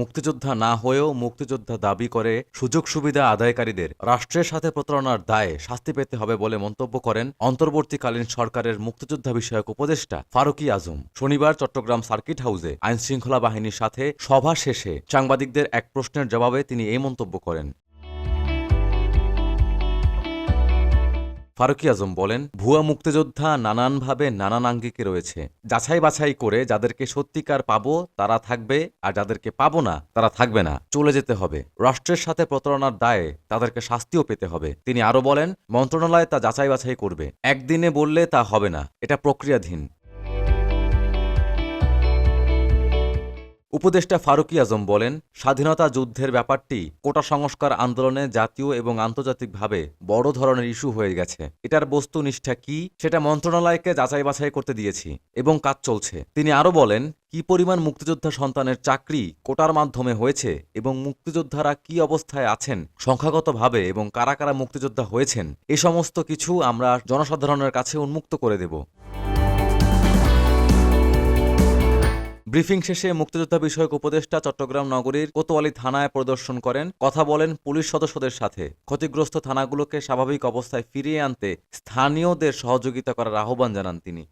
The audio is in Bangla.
মুক্তিযোদ্ধা না হয়েও মুক্তিযোদ্ধা দাবি করে সুযোগ সুবিধা আদায়কারীদের রাষ্ট্রের সাথে প্রতারণার দায়ে শাস্তি পেতে হবে বলে মন্তব্য করেন অন্তর্বর্তীকালীন সরকারের মুক্তিযোদ্ধা বিষয়ক উপদেষ্টা ফারুকি আজম। শনিবার চট্টগ্রাম সার্কিট হাউসে আইনশৃঙ্খলা বাহিনীর সাথে সভা শেষে সাংবাদিকদের এক প্রশ্নের জবাবে তিনি এই মন্তব্য করেন। ফারুকি আজম বলেন, ভুয়া মুক্তিযোদ্ধা নানানভাবে নানান আঙ্গিকে রয়েছে। যাছাই বাছাই করে যাদেরকে সত্যিকার পাবো তারা থাকবে, আর যাদেরকে পাবো না তারা থাকবে না। চলে যেতে হবে। রাষ্ট্রের সাথে প্রতারণার দায়ে তাদেরকে শাস্তিও পেতে হবে। তিনি আরও বলেন, মন্ত্রণালয় তা যাচাই বাছাই করবে। একদিনে বললে তা হবে না। এটা প্রক্রিয়াধীন। উপদেষ্টা ফারুকি আজম বলেন, স্বাধীনতা যুদ্ধের ব্যাপারটি কোটা সংস্কার আন্দোলনে জাতীয় এবং আন্তর্জাতিকভাবে বড় ধরনের ইস্যু হয়ে গেছে। এটার বস্তুনিষ্ঠা কি, সেটা মন্ত্রণালয়কে যাচাই বাছাই করতে দিয়েছি এবং কাজ চলছে। তিনি আরও বলেন, কি পরিমাণ মুক্তিযোদ্ধা সন্তানের চাকরি কোটার মাধ্যমে হয়েছে এবং মুক্তিযোদ্ধারা কি অবস্থায় আছেন, সংখ্যাগতভাবে এবং কারা কারা মুক্তিযোদ্ধা হয়েছেন, এ সমস্ত কিছু আমরা জনসাধারণের কাছে উন্মুক্ত করে দেব। ব্রিফিং শেষে মুক্তিযোদ্ধা বিষয়ক উপদেষ্টা চট্টগ্রাম নগরীর কোতোয়ালি থানায় প্রদর্শন করেন, কথা বলেন পুলিশ সদস্যদের সাথে। ক্ষতিগ্রস্ত থানাগুলোকে স্বাভাবিক অবস্থায় ফিরিয়ে আনতে স্থানীয়দের সহযোগিতা করার আহ্বান জানান তিনি।